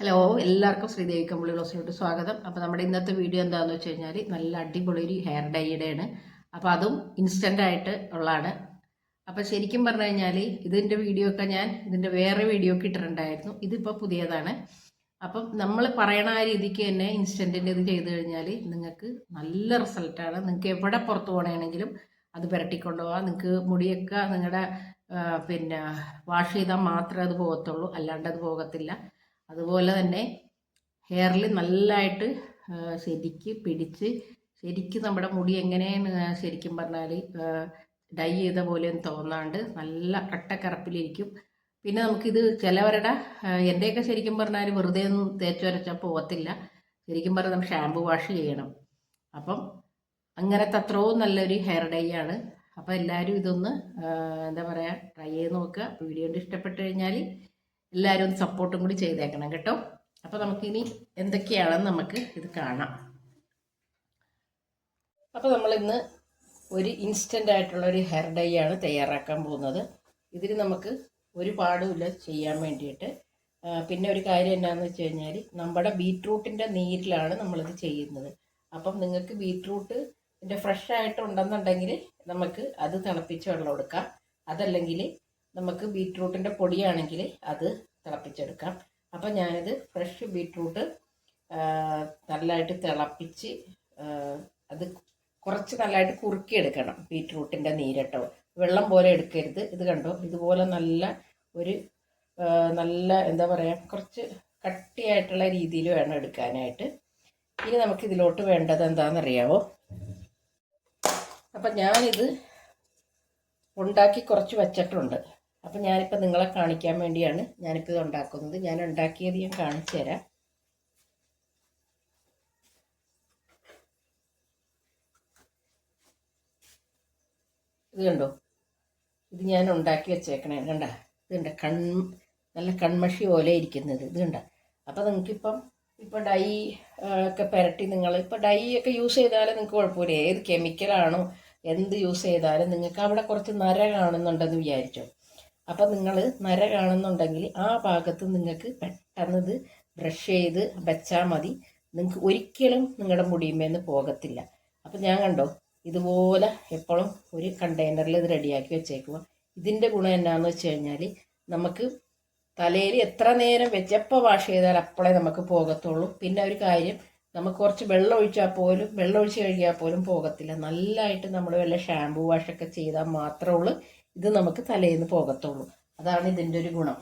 Hello എല്ലാവർക്കും ശ്രീദേവി കമ്പിളി ക്ലോസിലോട്ട് സ്വാഗതം. അപ്പോൾ നമ്മുടെ ഇന്നത്തെ വീഡിയോ എന്താണെന്ന് വെച്ച് കഴിഞ്ഞാൽ നല്ല അടിപൊളി ഒരു ഹെയർ ഡൈയുടെയാണ് അപ്പോൾ അതും ഇൻസ്റ്റന്റ് ആയിട്ട് ഉള്ളതാണ്. അപ്പോൾ ശരിക്കും പറഞ്ഞു കഴിഞ്ഞാൽ ഇതിന്റെ വീഡിയോ ഒക്കെ ഞാൻ ഇതിന്റെ വേറെ വീഡിയോ ഒക്കെ ഇട്ടിട്ടുണ്ടായിരുന്നു. ഇതിപ്പോൾ പുതിയതാണ്. അപ്പം നമ്മൾ പറയണ ആ രീതിക്ക് തന്നെ ഇൻസ്റ്റന്റിന്റെ ഇത് ചെയ്ത് കഴിഞ്ഞാൽ നിങ്ങൾക്ക് നല്ല റിസൾട്ടാണ് നിങ്ങൾക്ക് എവിടെ പുറത്ത് പോകണമെങ്കിലും അത് പുരട്ടിക്കൊണ്ട് പോകാം നിങ്ങൾക്ക് മുടിയൊക്കെ നിങ്ങളുടെ പിന്നെ വാഷ് ചെയ്താൽ മാത്രമേ അത് പോകത്തുള്ളൂ. അല്ലാണ്ട് അത് പോകത്തില്ല. അതുപോലെ തന്നെ ഹെയറിൽ നല്ലതായിട്ട് ശരിക്ക് പിടിച്ച് ശരിക്കും നമ്മുടെ മുടി എങ്ങനെയാണ് ശരിക്കും പറഞ്ഞാൽ ഡൈ ചെയ്ത പോലെയൊന്നും തോന്നാണ്ട് നല്ല കട്ടക്കറപ്പിലിരിക്കും. പിന്നെ നമുക്കിത് ചിലവരുടെ എന്റെയൊക്കെ ശരിക്കും പറഞ്ഞാൽ വെറുതെ ഒന്നും തേച്ചുരച്ചാൽ പോകത്തില്ല ശരിക്കും പറഞ്ഞാൽ നമ്മൾ ഷാമ്പു വാഷ് ചെയ്യണം. അപ്പം അങ്ങനത്തെ അത്രയും നല്ലൊരു ഹെയർ ഡൈ ആണ്. അപ്പോൾ എല്ലാവരും ഇതൊന്ന് എന്താ പറയുക ട്രൈ ചെയ്ത് നോക്കുക. വീഡിയോ ഇഷ്ടപ്പെട്ട് കഴിഞ്ഞാൽ എല്ലാവരും ഒന്ന് സപ്പോർട്ടും കൂടി ചെയ്തേക്കണം കേട്ടോ. അപ്പോൾ നമുക്കിനി എന്തൊക്കെയാണെന്ന് നമുക്ക് ഇത് കാണാം. അപ്പോൾ നമ്മളിന്ന് ഒരു ഇൻസ്റ്റന്റ് ആയിട്ടുള്ള ഒരു ഹെയർ ഡൈ ആണ് തയ്യാറാക്കാൻ പോകുന്നത്. ഇതിന് നമുക്ക് ഒരു പാടുമില്ല ചെയ്യാൻ വേണ്ടിയിട്ട് പിന്നെ ഒരു കാര്യം എന്നാന്ന് വെച്ച് കഴിഞ്ഞാൽ നമ്മുടെ ബീട്രൂട്ടിന്റെ നീരിലാണ് നമ്മളിത് ചെയ്യുന്നത്. അപ്പം നിങ്ങൾക്ക് ബീട്രൂട്ട് ഇതിന്റെ ഫ്രഷ് ആയിട്ട് ഉണ്ടെന്നുണ്ടെങ്കിൽ നമുക്ക് അത് തിളപ്പിച്ച് വെള്ളം എടുക്കാം. അതല്ലെങ്കിൽ നമുക്ക് ബീട്രൂട്ടിന്റെ പൊടിയാണെങ്കിൽ അത് തിളപ്പിച്ചെടുക്കാം അപ്പം ഞാനിത് ഫ്രഷ് ബീട്രൂട്ട് നല്ലതായിട്ട് തിളപ്പിച്ച് അത് കുറച്ച് നല്ലതായിട്ട് കുറുക്കിയെടുക്കണം ബീട്രൂട്ടിന്റെ നീരട്ടോ. വെള്ളം പോലെ എടുക്കരുത്. ഇത് കണ്ടോ? ഇതുപോലെ നല്ല ഒരു നല്ല എന്താ പറയുക കുറച്ച് കട്ടിയായിട്ടുള്ള രീതിയിൽ വേണം എടുക്കാനായിട്ട്. ഇനി നമുക്ക് ഇതിലോട്ട് വേണ്ടത് എന്താണെന്നറിയാവോ? അപ്പം ഞാനിത് ഉണ്ടാക്കി കുറച്ച് വച്ചിട്ടുണ്ട്. അപ്പം ഞാനിപ്പോൾ നിങ്ങളെ കാണിക്കാൻ വേണ്ടിയാണ് ഞാനിപ്പോൾ ഇത് ഉണ്ടാക്കുന്നത്. ഞാൻ ഉണ്ടാക്കിയത് ഞാൻ കാണിച്ചു തരാം. ഇത് കണ്ടോ? ഇത് ഞാൻ ഉണ്ടാക്കി വെച്ചേക്കണേ. കണ്ട? ഇത് കണ്ട? കൺ നല്ല കൺമഷി പോലെ ഇരിക്കുന്നത്. ഇത് കണ്ട? അപ്പോൾ നിങ്ങൾക്കിപ്പം ഇപ്പോൾ ഡൈ ഒക്കെ പുരട്ടി നിങ്ങൾ ഇപ്പോൾ ഡൈ ഒക്കെ യൂസ് ചെയ്താലും നിങ്ങൾക്ക് കുഴപ്പമില്ല. ഏത് കെമിക്കലാണോ എന്ത് യൂസ് ചെയ്താലും നിങ്ങൾക്ക് അവിടെ കുറച്ച് നര കാണുന്നുണ്ടെന്ന് വിചാരിച്ചോ. അപ്പം നിങ്ങൾ നര കാണുന്നുണ്ടെങ്കിൽ ആ ഭാഗത്ത് നിങ്ങൾക്ക് പെട്ടെന്ന് ഇത് ബ്രഷ് ചെയ്ത് വെച്ചാൽ മതി. നിങ്ങൾക്ക് ഒരിക്കലും നിങ്ങളുടെ മുടിയുമേന്ന് പോകത്തില്ല. അപ്പം ഞാൻ കണ്ടോ ഇതുപോലെ എപ്പോഴും ഒരു കണ്ടെയ്നറിൽ ഇത് റെഡിയാക്കി വെച്ചേക്കുക ഇതിന്റെ ഗുണം എന്നാന്ന് വെച്ച് കഴിഞ്ഞാൽ നമുക്ക് തലയിൽ എത്ര നേരം വെച്ച് എപ്പോൾ വാഷ് ചെയ്താൽ അപ്പോഴേ നമുക്ക് പോകത്തുള്ളൂ. പിന്നെ ഒരു കാര്യം നമുക്ക് കുറച്ച് വെള്ളം ഒഴിച്ചാൽ പോലും വെള്ളം ഒഴിച്ച് കഴുകിയാൽ പോലും പോകത്തില്ല. നല്ലതായിട്ട് നമ്മൾ വല്ല ഷാമ്പു വാഷൊക്കെ ചെയ്താൽ മാത്രമേ ഉള്ളൂ. ഇത് നമുക്ക് തലയിൽ നിന്ന് പോകത്തുള്ളൂ. അതാണ് ഇതിന്റെ ഒരു ഗുണം.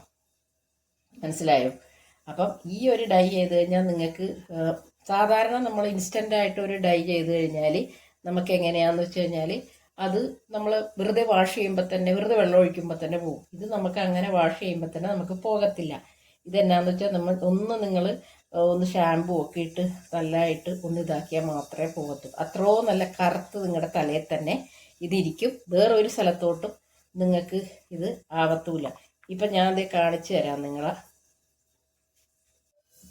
മനസ്സിലായോ? അപ്പം ഈ ഒരു ഡൈ ചെയ്ത് കഴിഞ്ഞാൽ നിങ്ങൾക്ക് സാധാരണ നമ്മൾ ഇൻസ്റ്റന്റ് ആയിട്ട് ഒരു ഡൈ ചെയ്ത് കഴിഞ്ഞാൽ നമുക്ക് എങ്ങനെയാണെന്ന് വെച്ച് കഴിഞ്ഞാൽ അത് നമ്മൾ വെറുതെ വാഷ് ചെയ്യുമ്പോൾ തന്നെ വെറുതെ വെള്ളം ഒഴിക്കുമ്പോൾ തന്നെ പോകും ഇത് നമുക്ക് അങ്ങനെ വാഷ് ചെയ്യുമ്പോൾ തന്നെ നമുക്ക് പോകത്തില്ല. ഇതെന്നാന്ന് വെച്ചാൽ നമ്മൾ ഒന്ന് നിങ്ങൾ ഒന്ന് ഷാമ്പു ഒക്കെ ഇട്ട് നല്ലതായിട്ട് ഒന്ന് ഇതാക്കിയാൽ മാത്രമേ പോകത്തുള്ളൂ. അത്രയോ നല്ല കറുത്ത് നിങ്ങളുടെ തലയിൽ തന്നെ ഇതിരിക്കും. വേറൊരു സ്ഥലത്തോട്ടും നിങ്ങൾക്ക് ഇത് ആവത്തൂല. ഇപ്പം ഞാൻ അതേ കാണിച്ചു തരാം നിങ്ങളെ.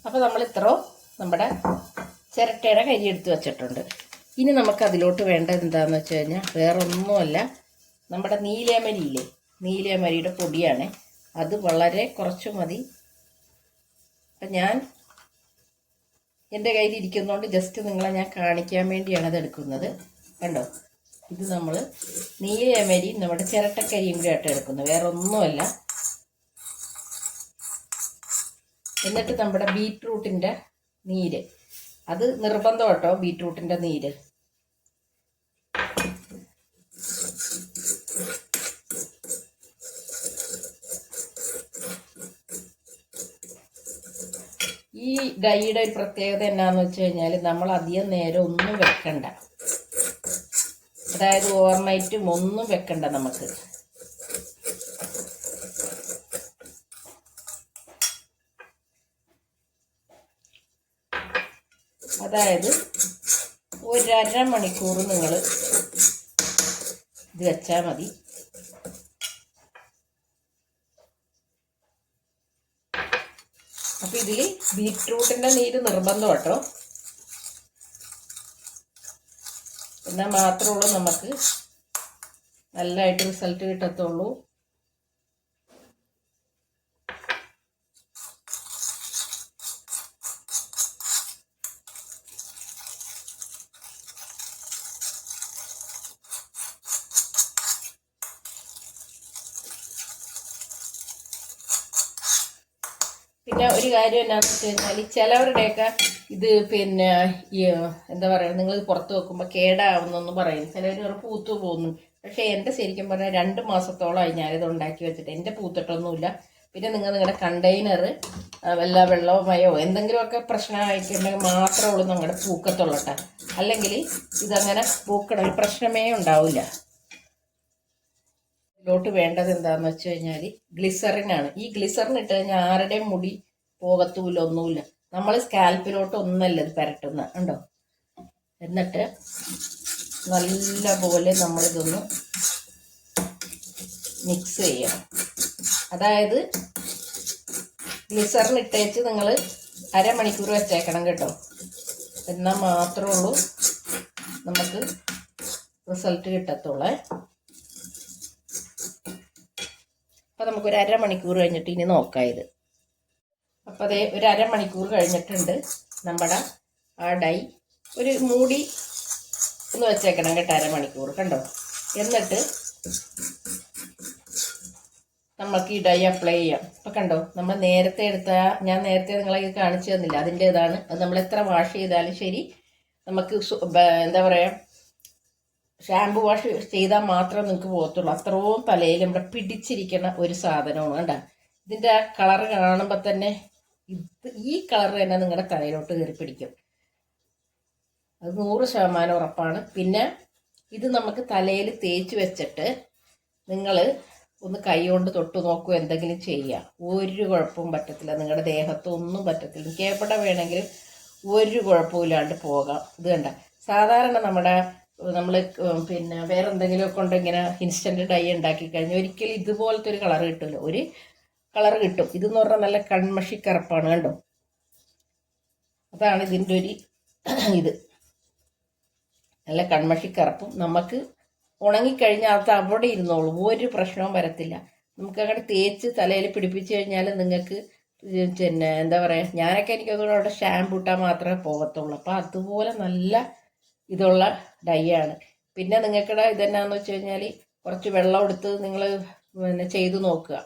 അപ്പോൾ നമ്മൾ ഇത്രോ നമ്മുടെ ചിരട്ടയുടെ കരി എടുത്ത് വെച്ചിട്ടുണ്ട്. ഇനി നമുക്ക് അതിലോട്ട് വേണ്ടത് എന്താണെന്ന് വെച്ച് കഴിഞ്ഞാൽ വേറെ ഒന്നുമല്ല നമ്മുടെ നീലയമരി ഇല്ലേ നീലയമരിയുടെ പൊടിയാണ്. അത് വളരെ കുറച്ച് മതി. അപ്പം ഞാൻ എന്റെ കയ്യിൽ ഇരിക്കുന്നതുകൊണ്ട് ജസ്റ്റ് നിങ്ങളെ ഞാൻ കാണിക്കാൻ വേണ്ടിയാണ് അത് എടുക്കുന്നത്. കണ്ടോ? ഇത് നമ്മൾ നീലയമരിയും നമ്മുടെ ചിരട്ടക്കരിയും കൂടി ആയിട്ട് എടുക്കുന്നത് വേറെ ഒന്നുമല്ല എന്നിട്ട് നമ്മുടെ ബീറ്റ്റൂട്ടിന്റെ നീര്. അത് നിർബന്ധം കേട്ടോ ബീറ്റ്റൂട്ടിന്റെ നീര്. ഈ ഡൈയുടെ ഒരു പ്രത്യേകത എന്നാന്ന് വെച്ച് കഴിഞ്ഞാൽ നമ്മൾ അധികം നേരം ഒന്നും വെക്കണ്ട. അതായത് ഓവർനൈറ്റും ഒന്നും വെക്കണ്ട നമുക്ക്. അതായത് ഒരര മണിക്കൂർ നിങ്ങൾ ഇത് വെച്ചാൽ മതി. അപ്പം ഇതിൽ ബീറ്റ്റൂട്ടിന്റെ നീര് നിർബന്ധം കേട്ടോ എന്നാൽ മാത്രമുള്ളൂ നമുക്ക്. നല്ലതായിട്ട് റിസൾട്ട് കിട്ടത്തുള്ളൂ. പിന്നെ ഒരു കാര്യം എന്താണെന്ന് വെച്ച് കഴിഞ്ഞാൽ ചിലവരുടെയൊക്കെ ഇത് പിന്നെ എന്താ പറയുക നിങ്ങൾ പുറത്ത് വെക്കുമ്പോൾ കേടാവുന്നെന്ന് പറയും. ചിലവർ പൂത്തു പോകുന്നു പക്ഷേ എന്റെ ശരിക്കും പറഞ്ഞാൽ രണ്ട് മാസത്തോളമായി ഞാനിത് ഉണ്ടാക്കി വെച്ചിട്ട്. എന്റെ പൂത്തിട്ടൊന്നുമില്ല. പിന്നെ നിങ്ങൾ നിങ്ങളുടെ കണ്ടെയ്നർ വല്ല വെള്ളവുമായോ മയോ എന്തെങ്കിലുമൊക്കെ പ്രശ്നമായിട്ടുണ്ടെങ്കിൽ മാത്രമേ ഉള്ളൂ നിങ്ങളുടെ പൂക്കത്തുള്ളൂ കേട്ടോ അല്ലെങ്കിൽ ഇതങ്ങനെ പൂക്കണ പ്രശ്നമേ ഉണ്ടാവില്ല. ഇതിലോട്ട് വേണ്ടത് എന്താണെന്ന് വെച്ച് കഴിഞ്ഞാൽ ഗ്ലിസറിനാണ്. ഈ ഗ്ലിസറിൻ ഇട്ട് കഴിഞ്ഞാൽ ആരുടെയും മുടി പോകത്തൂല ഒന്നുമില്ല. നമ്മൾ സ്കാൽപ്പിലോട്ട് ഒന്നല്ല ഇത് പരട്ടുന്ന ഉണ്ടോ എന്നിട്ട് നല്ല പോലെ നമ്മളിതൊന്ന് മിക്സ് ചെയ്യണം. അതായത് ഗ്ലിസറിൻ നിങ്ങൾ അരമണിക്കൂർ വെച്ചേക്കണം കേട്ടോ. എന്നാൽ മാത്രമേ ഉള്ളൂ നമുക്ക് റിസൾട്ട് കിട്ടത്തുള്ളേ. അപ്പോൾ നമുക്കൊരു അരമണിക്കൂർ കഴിഞ്ഞിട്ട് ഇനി നോക്കാം ഇത്. അപ്പോൾ അതേ ഒരു അരമണിക്കൂർ കഴിഞ്ഞിട്ടുണ്ട് നമ്മുടെ ആ ഡൈ. ഒരു മൂടി ഒന്ന് വെച്ചേക്കണം കേട്ടോ അരമണിക്കൂർ കണ്ടോ? എന്നിട്ട് നമ്മൾക്ക് ഈ ഡൈ അപ്ലൈ ചെയ്യാം. ഇപ്പം കണ്ടോ? നമ്മൾ നേരത്തെ എടുത്ത ഞാൻ നേരത്തെ നിങ്ങളെ കാണിച്ചു തന്നില്ല. അതിന്റെ ഇതാണ് അത് നമ്മൾ എത്ര വാഷ് ചെയ്താലും ശരി നമുക്ക് എന്താ പറയുക ഷാമ്പു വാഷ് ചെയ്താൽ മാത്രമേ നിങ്ങൾക്ക് പോകത്തുള്ളൂ. അത്രയും തലയിൽ നമ്മുടെ പിടിച്ചിരിക്കുന്ന ഒരു സാധനമാണ് കണ്ട? ഇതിന്റെ ആ കളർ കാണുമ്പോൾ തന്നെ ഈ കളർ തന്നെ നിങ്ങളുടെ തലയിലോട്ട് കയറി പിടിക്കും. അത് നൂറ് ശതമാനം ഉറപ്പാണ്. പിന്നെ ഇത് നമുക്ക് തലയിൽ തേച്ച് വെച്ചിട്ട് നിങ്ങൾ ഒന്ന് കൈ കൊണ്ട് തൊട്ട് നോക്കുക എന്തെങ്കിലും ചെയ്യുക ഒരു കുഴപ്പവും പറ്റത്തില്ല. നിങ്ങളുടെ ദേഹത്തൊന്നും പറ്റത്തില്ല. എനിക്ക് എവിടെ വേണമെങ്കിലും ഒരു കുഴപ്പമില്ലാണ്ട് പോകാം. ഇത് കണ്ട. സാധാരണ നമ്മുടെ നമ്മൾ പിന്നെ വേറെ എന്തെങ്കിലുമൊക്കെ ഉണ്ടെങ്കിൽ ഇങ്ങനെ ഇൻസ്റ്റന്റ് ഡൈ ഉണ്ടാക്കി കഴിഞ്ഞാൽ ഒരിക്കലും ഇതുപോലത്തെ ഒരു കളർ കിട്ടില്ല ഒരു കളർ കിട്ടും. ഇതെന്ന് പറഞ്ഞാൽ നല്ല കൺമഷി കറുപ്പാണ് കണ്ടോ? അതാണ് ഇതിന്റെ ഒരു ഇത്. നല്ല കൺമഷി കറുപ്പും. നമുക്ക് ഉണങ്ങിക്കഴിഞ്ഞാൽ അത് അവിടെ ഇരുന്നോളൂ. ഒരു പ്രശ്നവും വരത്തില്ല. നമുക്ക് അങ്ങോട്ട് തേച്ച് തലയിൽ പിടിപ്പിച്ചു കഴിഞ്ഞാൽ നിങ്ങൾക്ക് പിന്നെ എന്താ പറയുക ഞാനൊക്കെ എനിക്ക് അവിടെ ഷാമ്പു ഇട്ടാൽ മാത്രമേ പോകത്തുള്ളൂ അപ്പോൾ അതുപോലെ നല്ല ഇതുള്ള ഡൈ ആണ്. പിന്നെ നിങ്ങൾക്കിടെ ഇതെന്നാന്ന് വെച്ച് കഴിഞ്ഞാൽ കുറച്ച് വെള്ളം എടുത്ത് നിങ്ങൾ പിന്നെ ചെയ്ത് നോക്കുക.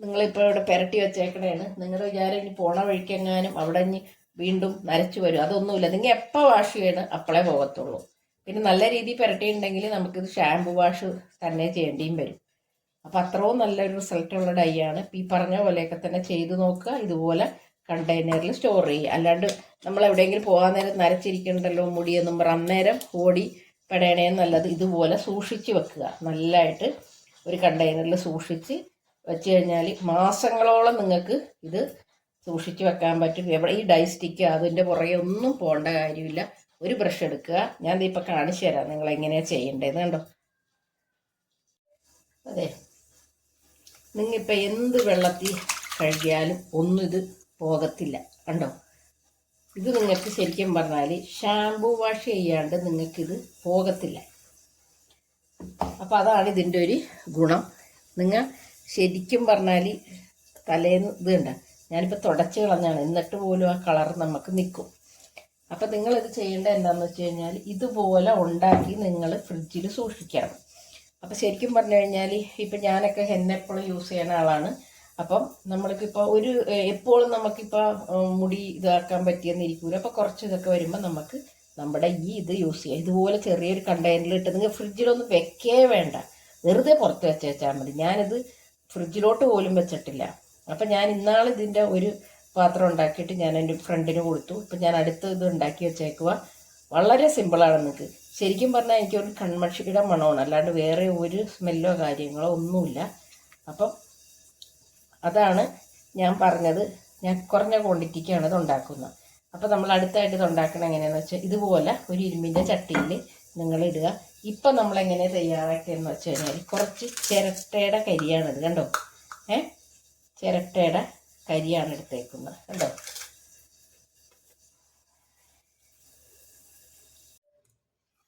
നിങ്ങളിപ്പോൾ ഇവിടെ പുരട്ടി വെച്ചേക്കണേണ്. നിങ്ങളുടെ വിചാരം ഇനി പോണ വഴിക്കെങ്ങാനും അവിടെ ഇനി വീണ്ടും നരച്ചു വരും. അതൊന്നുമില്ല. നിങ്ങൾ എപ്പോൾ വാഷ് ചെയ്യണം അപ്പോഴേ പോകത്തുള്ളൂ. പിന്നെ നല്ല രീതിയിൽ പുരട്ടിയിട്ടുണ്ടെങ്കിൽ നമുക്കിത് ഷാമ്പു വാഷ് തന്നെ ചെയ്യേണ്ടിയും വരും. അപ്പോൾ അത്രയും നല്ലൊരു റിസൾട്ടുള്ള ഡൈ ആണ്. ഈ പറഞ്ഞ പോലെയൊക്കെ തന്നെ ചെയ്ത് നോക്കുക. ഇതുപോലെ കണ്ടെയ്നറിൽ സ്റ്റോർ ചെയ്യുക. അല്ലാണ്ട് നമ്മൾ എവിടെയെങ്കിലും പോകാൻ നേരം നരച്ചിരിക്കണ്ടല്ലോ മുടിയെന്നും അന്നേരം ഓടി പെടേണേ നല്ലത് ഇതുപോലെ സൂക്ഷിച്ച് വെക്കുക. നല്ലതായിട്ട് ഒരു കണ്ടെയ്നറിൽ സൂക്ഷിച്ച് വെച്ച് കഴിഞ്ഞാൽ മാസങ്ങളോളം നിങ്ങൾക്ക് ഇത് സൂക്ഷിച്ച് വെക്കാൻ പറ്റും. എവിടെ ഈ ഡൈസ്റ്റിക്ക് അതിന്റെ പുറകെ ഒന്നും പോകേണ്ട കാര്യമില്ല. ഒരു ബ്രഷ് എടുക്കുക. ഞാൻ ദേ ഇപ്പം കാണിച്ചു തരാം നിങ്ങൾ എങ്ങനെയാണ് ചെയ്യേണ്ടതെന്ന് കണ്ടോ? അതെ. നിങ്ങിപ്പോൾ എന്ത് വെള്ളത്തിൽ കഴുകിയാലും ഒന്നും ഇത് പോകത്തില്ല. കണ്ടോ? ഇത് നിങ്ങൾക്ക് ശരിക്കും പറഞ്ഞാൽ ഷാംപൂ വാഷ് ചെയ്യാണ്ട് നിങ്ങൾക്കിത് പോകത്തില്ല. അപ്പോൾ അതാണ് ഇതിന്റെ ഒരു ഗുണം. നിങ്ങൾ ശരിക്കും പറഞ്ഞാൽ തലേന്ന് ഇത് കണ്ട ഞാനിപ്പോൾ തുടച്ച് കളഞ്ഞാണ്. എന്നിട്ട് പോലും ആ കളർ നമുക്ക് നിൽക്കും അപ്പം നിങ്ങളിത് ചെയ്യേണ്ടത് എന്താണെന്ന് വെച്ച് കഴിഞ്ഞാൽ ഇതുപോലെ ഉണ്ടാക്കി നിങ്ങൾ ഫ്രിഡ്ജിൽ സൂക്ഷിക്കണം. അപ്പം ശരിക്കും പറഞ്ഞു കഴിഞ്ഞാൽ ഇപ്പം ഞാനൊക്കെ ഹെന്ന എപ്പോഴും യൂസ് ചെയ്യുന്ന ആളാണ്. അപ്പം നമ്മൾക്കിപ്പോൾ ഒരു എപ്പോഴും നമുക്കിപ്പോൾ മുടി ഇതാക്കാൻ പറ്റിയെന്നിരിക്കൂല അപ്പോൾ കുറച്ച് ഇതൊക്കെ വരുമ്പോൾ നമുക്ക് നമ്മുടെ ഈ ഇത് യൂസ് ചെയ്യാം. ഇതുപോലെ ചെറിയൊരു കണ്ടെയ്നറിൽ ഇട്ട് നിങ്ങൾ ഫ്രിഡ്ജിലൊന്നും വെക്കേ വേണ്ട. വെറുതെ പുറത്ത് വെച്ച് വെച്ചാൽ മതി. ഞാനിത് ഫ്രിഡ്ജിലോട്ട് പോലും വെച്ചിട്ടില്ല. അപ്പം ഞാൻ ഇന്നാൾ ഇതിന്റെ ഒരു പാത്രം ഉണ്ടാക്കിയിട്ട് ഞാൻ എന്റെ ഫ്രണ്ടിന് കൊടുത്തു. ഇപ്പം ഞാൻ അടുത്ത ഇത് ഉണ്ടാക്കി വെച്ചേക്കുക വളരെ സിമ്പിളാണ് നിങ്ങൾക്ക് ശരിക്കും പറഞ്ഞാൽ എനിക്ക് ഒരു കൺമഷിയുടെ മണമാണ്. അല്ലാണ്ട് വേറെ ഒരു സ്മെല്ലോ കാര്യങ്ങളോ ഒന്നുമില്ല. അപ്പം അതാണ് ഞാൻ പറഞ്ഞത്. ഞാൻ കുറഞ്ഞ ക്വാണ്ടിറ്റിക്കാണ് ഇത് ഉണ്ടാക്കുന്നത്. അപ്പോൾ നമ്മൾ അടുത്തായിട്ട് ഇത് ഉണ്ടാക്കണം എങ്ങനെയാണെന്ന് വെച്ചാൽ ഇതുപോലെ ഒരു ഇരുമ്പിന്റെ ചട്ടിയിൽ നിങ്ങൾ ഇടുക ഇപ്പം നമ്മൾ എങ്ങനെ തയ്യാറാക്കിയെന്ന് വെച്ച് കഴിഞ്ഞാൽ കുറച്ച് ചിരട്ടയുടെ കരിയാണിത് കണ്ടോ? ഏ? ചിരട്ടയുടെ കരിയാണ് എടുത്തേക്കുന്നത് കണ്ടോ?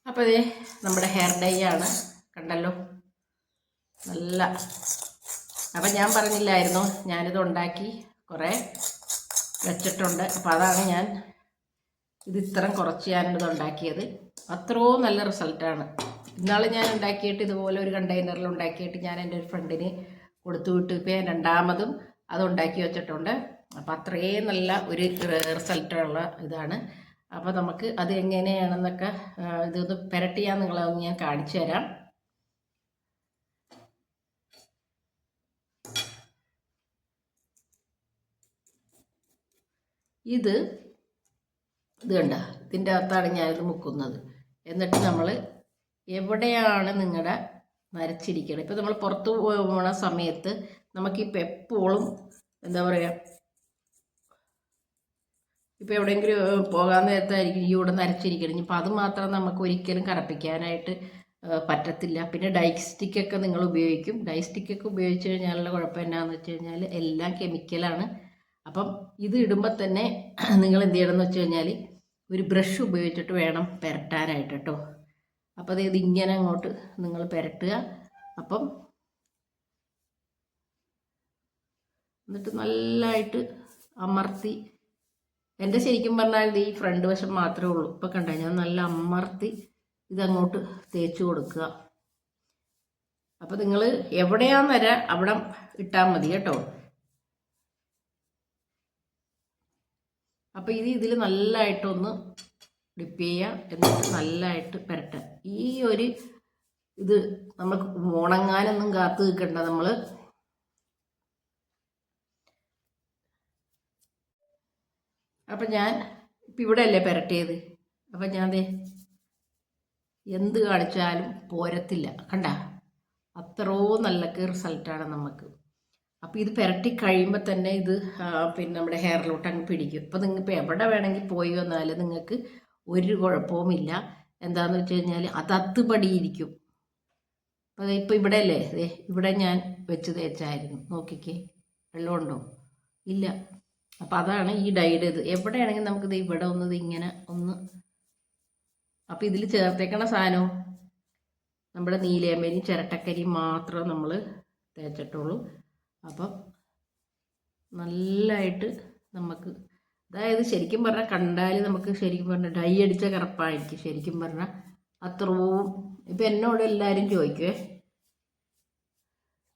അപ്പോൾ ഇതേ നമ്മുടെ ഹെയർ ഡൈ ആണ് കണ്ടല്ലോ. നല്ല അപ്പം ഞാൻ പറഞ്ഞില്ലായിരുന്നു ഞാനിത് ഉണ്ടാക്കി കുറേ വെച്ചിട്ടുണ്ട്. അപ്പോൾ അതാണ് ഞാൻ ഇത് ഇത്രയും കുറച്ച് ഞാനിത് ഉണ്ടാക്കിയത്. അത്രയും നല്ല റിസൾട്ടാണ് ഇന്നാൾ ഞാൻ ഉണ്ടാക്കിയിട്ട് ഇതുപോലെ ഒരു കണ്ടെയ്നറിൽ ഉണ്ടാക്കിയിട്ട് ഞാൻ എന്റെ ഒരു ഫ്രണ്ടിന് കൊടുത്തു വിട്ടു. ഇപ്പോൾ ഞാൻ രണ്ടാമതും അത് ഉണ്ടാക്കി വെച്ചിട്ടുണ്ട്. അപ്പം അത്രയും നല്ല ഒരു റിസൾട്ടുള്ള ഇതാണ്. അപ്പോൾ നമുക്ക് അത് എങ്ങനെയാണെന്നൊക്കെ ഇതൊന്ന് പെരട്ടി ഞാൻ നിങ്ങളെ ഞാൻ കാണിച്ചു തരാം. ഇത് ഇത് കണ്ട ഇതിന്റെ അകത്താണ് ഞാനിത് മുക്കുന്നത്. എന്നിട്ട് നമ്മൾ എവിടെയാണ് നിങ്ങളുടെ നരച്ചിരിക്കണം? ഇപ്പം നമ്മൾ പുറത്ത് പോണ സമയത്ത് നമുക്കിപ്പോൾ എപ്പോഴും എന്താ പറയുക ഇപ്പോൾ എവിടെയെങ്കിലും പോകാൻ നേരത്തായിരിക്കും ഈ ഇവിടെ നരച്ചിരിക്കണം. ഇപ്പം അത് മാത്രം നമുക്ക് ഒരിക്കലും കറപ്പിക്കാനായിട്ട് പറ്റത്തില്ല. പിന്നെ ഡൈസ്റ്റിക്കൊക്കെ നിങ്ങൾ ഉപയോഗിക്കും. ഡൈസ്റ്റിക്കൊക്കെ ഉപയോഗിച്ച് കഴിഞ്ഞാലുള്ള കുഴപ്പം എന്നാന്ന് വെച്ച് കഴിഞ്ഞാൽ എല്ലാം കെമിക്കലാണ്. അപ്പം ഇത് ഇടുമ്പോൾ തന്നെ നിങ്ങൾ എന്ത് ചെയ്യണം എന്ന് വെച്ച് കഴിഞ്ഞാൽ ഒരു ബ്രഷ് ഉപയോഗിച്ചിട്ട് വേണം പുരട്ടാനായിട്ട് കേട്ടോ അപ്പോൾ അതായത് ഇങ്ങനെ അങ്ങോട്ട് നിങ്ങൾ പുരട്ടുക. അപ്പം എന്നിട്ട് നല്ലതായിട്ട് അമർത്തി. എന്റെ ശരിക്കും പറഞ്ഞാൽ ഈ ഫ്രണ്ട് വശം മാത്രമേ ഉള്ളൂ. ഇപ്പം കണ്ട ഞാൻ നല്ല അമർത്തി ഇതങ്ങോട്ട് തേച്ച് കൊടുക്കുക. അപ്പം നിങ്ങൾ എവിടെയാന്ന് വരെ അവിടെ ഇട്ടാൽ മതി കേട്ടോ. അപ്പോൾ ഇത് ഇതിൽ നല്ലതായിട്ടൊന്ന് ഡിപ്പ് ചെയ്യുക എന്നിട്ട് നല്ലതായിട്ട് പുരട്ടുക ഈ ഒരു ഇത് നമുക്ക് ഉണങ്ങാനൊന്നും കാത്തു നിൽക്കണ്ട നമ്മൾ അപ്പം ഞാൻ ഇപ്പം ഇവിടെ അല്ലേ പുരട്ടിയത്. അപ്പം ഞാൻ ദേ എന്ത് കാണിച്ചാലും പോരത്തില്ല. കണ്ട? അത്രോ നല്ല റിസൾട്ടാണ് നമുക്ക് അപ്പോൾ ഇത് പുരട്ടി കഴിയുമ്പോൾ തന്നെ ഇത് പിന്നെ നമ്മുടെ ഹെയറിലോട്ട് അങ്ങ് പിടിക്കും. അപ്പോൾ നിങ്ങൾക്ക് എവിടെ വേണമെങ്കിൽ പോയി വന്നാലും നിങ്ങൾക്ക് ഒരു കുഴപ്പവുമില്ല എന്താണെന്ന് വെച്ച് കഴിഞ്ഞാൽ അത് അത്തുപടിയിരിക്കും. അപ്പോൾ ഇപ്പോൾ ഇവിടെ അല്ലേ? ഇവിടെ ഞാൻ വെച്ച് തേച്ചായിരുന്നു. നോക്കിക്കേ. വെള്ളമുണ്ടോ ഇല്ല. അപ്പം അതാണ് ഈ ഡൈഡ് ഇത്. എവിടെയാണെങ്കിൽ നമുക്കിത് ഇവിടെ ഒന്ന് ഇത് ഇങ്ങനെ ഒന്ന്. അപ്പം ഇതിൽ ചേർത്തേക്കണ സാധനവും നമ്മുടെ നീലയമരിയും ചിരട്ടക്കരിയും മാത്രം നമ്മൾ തേച്ചിട്ടുള്ളൂ. അപ്പം നല്ലതായിട്ട് നമുക്ക് അതായത് ശരിക്കും പറഞ്ഞാൽ കണ്ടാൽ നമുക്ക് ശരിക്കും പറഞ്ഞാൽ ഡൈ അടിച്ച കറുപ്പായിരിക്കും ശരിക്കും പറഞ്ഞാൽ അത്രവും ഇപ്പം എന്നോട് എല്ലാവരും ചോദിക്കുവേ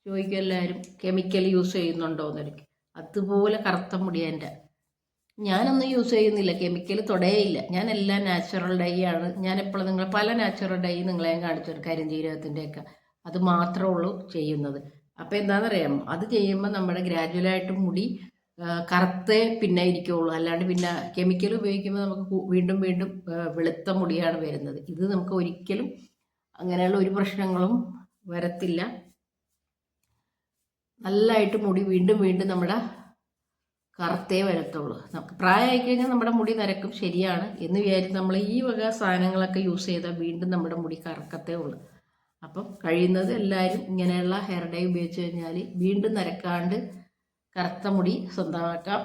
ചോദിക്കും എല്ലാവരും കെമിക്കൽ യൂസ് ചെയ്യുന്നുണ്ടോ? എന്നൊക്കെ അതുപോലെ കറുത്ത മുടിയാ എന്റെ ഞാനൊന്നും യൂസ് ചെയ്യുന്നില്ല. കെമിക്കൽ തൊടേയില്ല ഞാൻ എല്ലാം നാച്ചുറൽ ഡൈ ആണ്. ഞാൻ എപ്പോഴും നിങ്ങൾ പല നാച്ചുറൽ ഡൈ നിങ്ങളെ ഞാൻ കാണിച്ചു കരിഞ്ചീരകത്തിന്റെയൊക്കെ. അത് മാത്രമേ ഉള്ളൂ ചെയ്യുന്നത്. അപ്പോൾ എന്താണെന്നറിയാമോ അത് ചെയ്യുമ്പോൾ നമ്മുടെ ഗ്രാജുവലായിട്ട് മുടി കറുത്തേ പിന്നെ ഇരിക്കുള്ളൂ. അല്ലാണ്ട് പിന്നെ കെമിക്കൽ ഉപയോഗിക്കുമ്പോൾ നമുക്ക് വീണ്ടും വീണ്ടും വെളുത്ത മുടിയാണ് വരുന്നത്. ഇത് നമുക്ക് ഒരിക്കലും അങ്ങനെയുള്ള ഒരു പ്രശ്നങ്ങളും വരത്തില്ല. നല്ലതായിട്ട് മുടി വീണ്ടും വീണ്ടും നമ്മുടെ കറുത്തേ വരത്തുള്ളൂ. നമുക്ക് പ്രായമായി കഴിഞ്ഞാൽ നമ്മുടെ മുടി നരക്കും ശരിയാണ്. എന്ന് വിചാരിച്ച് നമ്മൾ ഈ വക സാധനങ്ങളൊക്കെ യൂസ് ചെയ്താൽ വീണ്ടും നമ്മുടെ മുടി കറക്കത്തേ ഉള്ളൂ. അപ്പം കഴിയുന്നത് എല്ലാവരും ഇങ്ങനെയുള്ള ഹെയർ ഡൈ ഉപയോഗിച്ച് കഴിഞ്ഞാൽ വീണ്ടും നരക്കാണ്ട് കറുത്ത മുടി സ്വന്തമാക്കാം.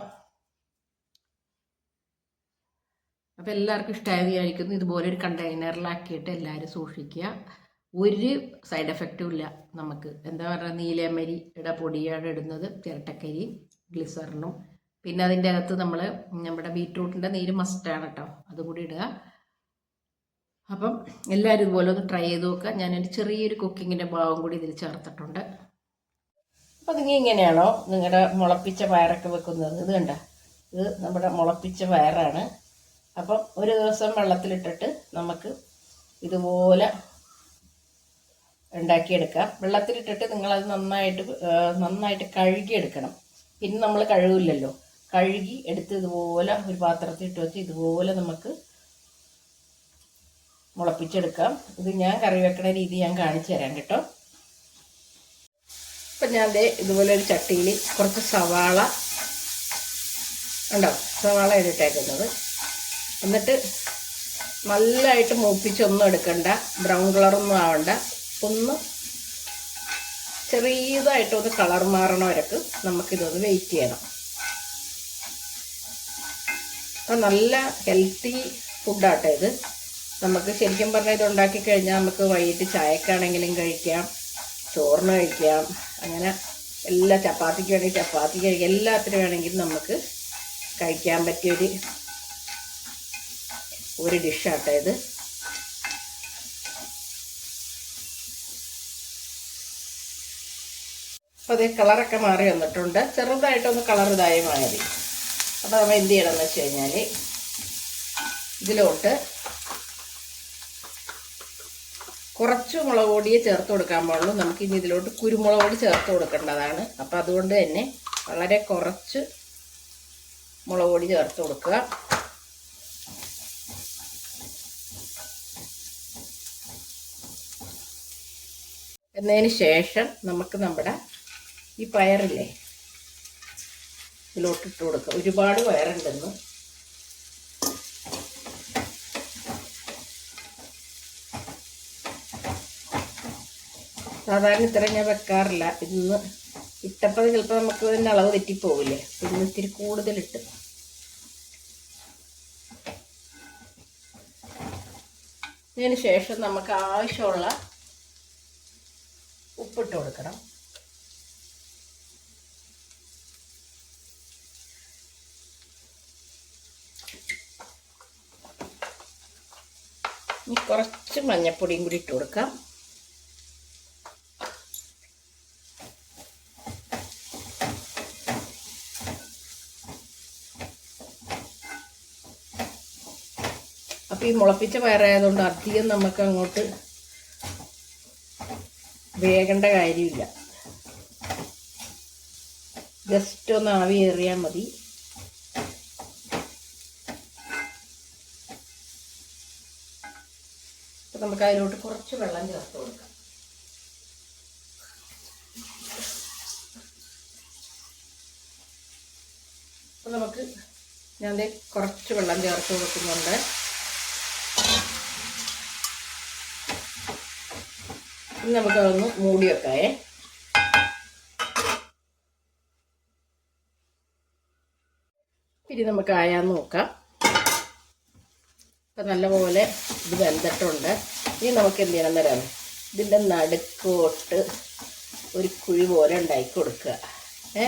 അപ്പം എല്ലാവർക്കും ഇഷ്ടമായെന്ന് വിചാരിക്കുന്നു. ഇതുപോലെ ഒരു കണ്ടെയ്നറിലാക്കിയിട്ട് എല്ലാവരും സൂക്ഷിക്കുക. ഒരു സൈഡ് എഫക്റ്റും ഇല്ല നമുക്ക്. എന്താ പറയുക? നീലമരിയുടെ പൊടിയാണ് ഇടുന്നത്. ചിരട്ടക്കരി ഗ്ലിസറിനും പിന്നെ അതിന്റെ അകത്ത് നമ്മൾ നമ്മുടെ ബീറ്റ്റൂട്ടിന്റെ നീര് മസ്റ്റാണ് കേട്ടോ. അതും കൂടി ഇടുക. അപ്പം എല്ലാവരും ഇതുപോലെ ഒന്ന് ട്രൈ ചെയ്ത് നോക്കുക. ഞാനൊരു ചെറിയൊരു കുക്കിങ്ങിന്റെ ഭാഗം കൂടി ഇതിൽ ചേർത്തിട്ടുണ്ട്. അപ്പം നിങ്ങൾ ഇങ്ങനെയാണോ? നിങ്ങളുടെ മുളപ്പിച്ച പയറൊക്കെ വെക്കുന്നത്. ഇത് കണ്ട? ഇത് നമ്മുടെ മുളപ്പിച്ച പയറാണ്. അപ്പം ഒരു ദിവസം വെള്ളത്തിലിട്ടിട്ട് നമുക്ക് ഇതുപോലെ ഉണ്ടാക്കിയെടുക്കാം. വെള്ളത്തിലിട്ടിട്ട് നിങ്ങളത് നന്നായിട്ട് നന്നായിട്ട് കഴുകിയെടുക്കണം. പിന്നെ നമ്മൾ കഴുകില്ലല്ലോ. കഴുകി എടുത്ത് ഇതുപോലെ ഒരു പാത്രത്തിൽ ഇട്ട് വെച്ച് ഇതുപോലെ നമുക്ക് മുളപ്പിച്ചെടുക്കാം ഇത് ഞാൻ കറി വെക്കുന്ന രീതി ഞാൻ കാണിച്ചു തരാം കേട്ടോ. അപ്പം ഞാൻ ദേ ഇതുപോലെ ഒരു ചട്ടിയിൽ കുറച്ച് സവാള ഉണ്ടോ സവാള ഇട്ടേക്കുന്നത് എന്നിട്ട് നല്ലതായിട്ട് മൂപ്പിച്ചൊന്നും എടുക്കണ്ട. ബ്രൗൺ കളറൊന്നും ആവണ്ട. ഒന്ന് ചെറിയതായിട്ടൊന്ന് കളർ മാറണ വരക്ക് നമുക്കിതൊന്ന് വെയിറ്റ് ചെയ്യണം. അപ്പം നല്ല ഹെൽത്തി ഫുഡാട്ടോ ഇത്. നമുക്ക് ശരിക്കും പറഞ്ഞാൽ ഇത് ഉണ്ടാക്കി കഴിഞ്ഞാൽ നമുക്ക് വൈകിട്ട് ചായക്കാണെങ്കിലും കഴിക്കാം ചോറിന് കഴിക്കാം അങ്ങനെ എല്ലാ ചപ്പാത്തിക്ക് വേണമെങ്കിൽ ചപ്പാത്തി കഴിക്കാം എല്ലാത്തിനും വേണമെങ്കിലും നമുക്ക് കഴിക്കാൻ പറ്റിയൊരു ഒരു ഡിഷാട്ടോ ഇത്. അപ്പോൾ അതേ കളറൊക്കെ മാറി വന്നിട്ടുണ്ട്. ചെറുതായിട്ടൊന്ന് കളർ ഇതായി മാറി. അപ്പോൾ നമ്മൾ എന്ത് ചെയ്യണമെന്ന് വെച്ച് കഴിഞ്ഞാൽ ഇതിലോട്ട് കുറച്ച് മുളക് പൊടിയെ ചേർത്ത് കൊടുക്കാൻ പാടുള്ളൂ. നമുക്ക് ഇനി ഇതിലോട്ട് കുരുമുളക് പൊടി ചേർത്ത് കൊടുക്കേണ്ടതാണ്. അപ്പം അതുകൊണ്ട് തന്നെ വളരെ കുറച്ച് മുളക് പൊടി ചേർത്ത് കൊടുക്കുക. എന്നതിന് ശേഷം നമുക്ക് നമ്മുടെ ഈ പയറില്ലേ? ഇതിലോട്ടിട്ട് കൊടുക്കുക. ഒരുപാട് പയറുണ്ടെന്ന് സാധാരണ ഇത്ര ഞാൻ വെക്കാറില്ല. ഇന്ന് ഇട്ടപ്പോൾ ചിലപ്പോൾ നമുക്ക് ഇതിന്റെ അളവ് തെറ്റിപ്പോവില്ലേ? ഇന്ന് ഇത്തിരി കൂടുതലിട്ട് ഇതിന് ശേഷം നമുക്ക് ആവശ്യമുള്ള ഉപ്പിട്ട് കൊടുക്കണം. കുറച്ച് മഞ്ഞപ്പൊടിയും കൂടി ഇട്ട് കൊടുക്കാം. ഈ മുളപ്പിച്ച പയറായതുകൊണ്ട് അധികം നമുക്ക് അങ്ങോട്ട് വേകേണ്ട കാര്യമില്ല. ജസ്റ്റ് ഒന്ന് ആവി ഏറിയാൽ മതി. നമുക്ക് അതിലോട്ട് കുറച്ച് വെള്ളം ചേർത്ത് കൊടുക്കാം. അപ്പം നമുക്ക് ഞാൻ കുറച്ച് വെള്ളം ചേർത്ത് കൊടുക്കുന്നുണ്ട്. ഇനി നമുക്കതൊന്ന് മൂടി വെക്കാവേ ഇനി നമുക്ക് ആയാന്ന് നോക്കാം. ഇപ്പം നല്ലപോലെ ഇത് വെന്തിട്ടുണ്ട്. ഇനി നമുക്ക് എന്ത് ചെയ്യണം തരാം ഇതിന്റെ നടുക്കോട്ട് ഒരു കുഴി പോലെ ഉണ്ടാക്കി കൊടുക്കുക ഏ.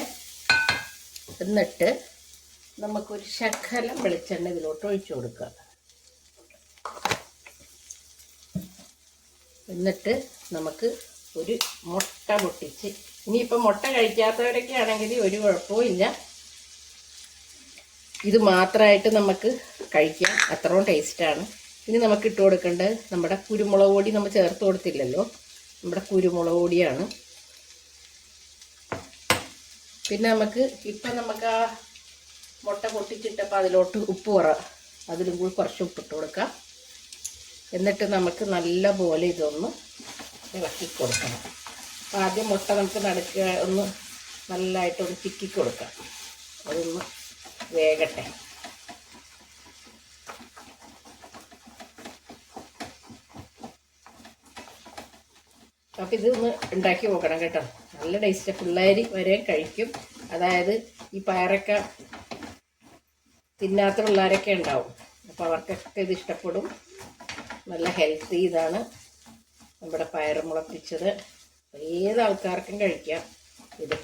എന്നിട്ട് നമുക്കൊരു ശകലം വെളിച്ചെണ്ണ ഇതിലോട്ട് ഒഴിച്ചു കൊടുക്കുക. എന്നിട്ട് നമുക്ക് ഒരു മുട്ട പൊട്ടിച്ച്. ഇനിയിപ്പോൾ മുട്ട കഴിക്കാത്തവരൊക്കെ ആണെങ്കിൽ ഒരു കുഴപ്പവും ഇല്ല. ഇത് മാത്രമായിട്ട് നമുക്ക് കഴിക്കാം. അത്രയും ടേസ്റ്റാണ് ഇനി നമുക്ക് ഇട്ട് കൊടുക്കേണ്ടത് നമ്മുടെ കുരുമുളക് പൊടി നമ്മൾ ചേർത്ത് കൊടുത്തില്ലല്ലോ. നമ്മുടെ കുരുമുളക് പൊടിയാണ്. പിന്നെ നമുക്ക് ഇപ്പം നമുക്ക് ആ മുട്ട പൊട്ടിച്ചിട്ടപ്പോൾ അതിലോട്ട് ഉപ്പ് കുറ അതിലും കൂടി കുറച്ച് ഉപ്പിട്ട് കൊടുക്കാം. എന്നിട്ട് നമുക്ക് നല്ല പോലെ ഇതൊന്ന് ഇളക്കി കൊടുക്കണം. അപ്പോൾ ആദ്യം മുട്ട നമുക്ക് നടുക്കുക ഒന്ന് നല്ലതായിട്ടൊന്ന് ചിക്കി കൊടുക്കാം. അതൊന്ന് വേകട്ടെ. അപ്പം ഇതൊന്ന് ഉണ്ടാക്കി നോക്കണം കേട്ടോ. നല്ല ടേസ്റ്റ് പിള്ളേർ വരെ കഴിക്കും. അതായത് ഈ പയറൊക്കെ തിന്നാത്ത പിള്ളേരൊക്കെ ഉണ്ടാവും. അപ്പോൾ അവർക്കൊക്കെ ഇത് ഇഷ്ടപ്പെടും. നല്ല ഹെൽത്തി ഇതാണ്. നമ്മുടെ പയർ മുളപ്പിച്ചത്. ഏത് ആൾക്കാർക്കും കഴിക്കാം ഇത്.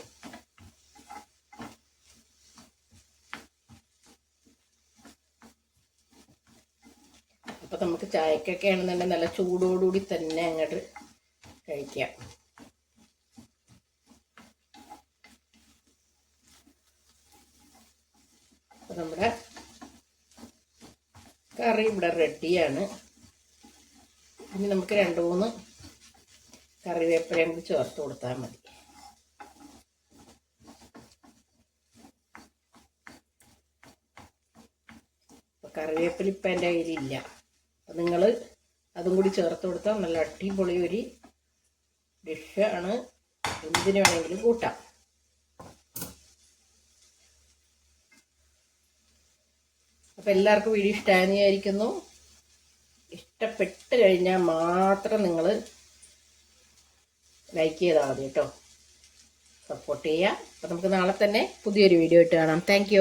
അപ്പം നമുക്ക് ചായക്കൊക്കെ ആണെന്നുണ്ടെങ്കിൽ നല്ല ചൂടോടുകൂടി തന്നെ അങ്ങോട്ട് കഴിക്കാം. നമ്മുടെ കറി ഇവിടെ റെഡിയാണ് ഇനി നമുക്ക് രണ്ട് മൂന്ന് കറിവേപ്പിലയും കൂടി ചേർത്ത് കൊടുത്താൽ മതി. കറിവേപ്പില ഇപ്പം എന്റെ കയ്യിലില്ല. അപ്പം നിങ്ങൾ അതും കൂടി ചേർത്ത് കൊടുത്താൽ നല്ല അടിപൊളി ഒരു ഡിഷാണ് എന്തിനു വേണമെങ്കിലും കൂട്ടാം. അപ്പം എല്ലാവർക്കും വീഡിയോ ഇഷ്ടമായെന്ന് വിചാരിക്കുന്നു. ഇഷ്ടപ്പെട്ട് കഴിഞ്ഞാൽ മാത്രം നിങ്ങൾ ലൈക്ക് ചെയ്താൽ മതി കേട്ടോ. സപ്പോർട്ട് ചെയ്യുക അപ്പം നമുക്ക് നാളെ തന്നെ പുതിയൊരു വീഡിയോ ഇട്ട് കാണാം. താങ്ക്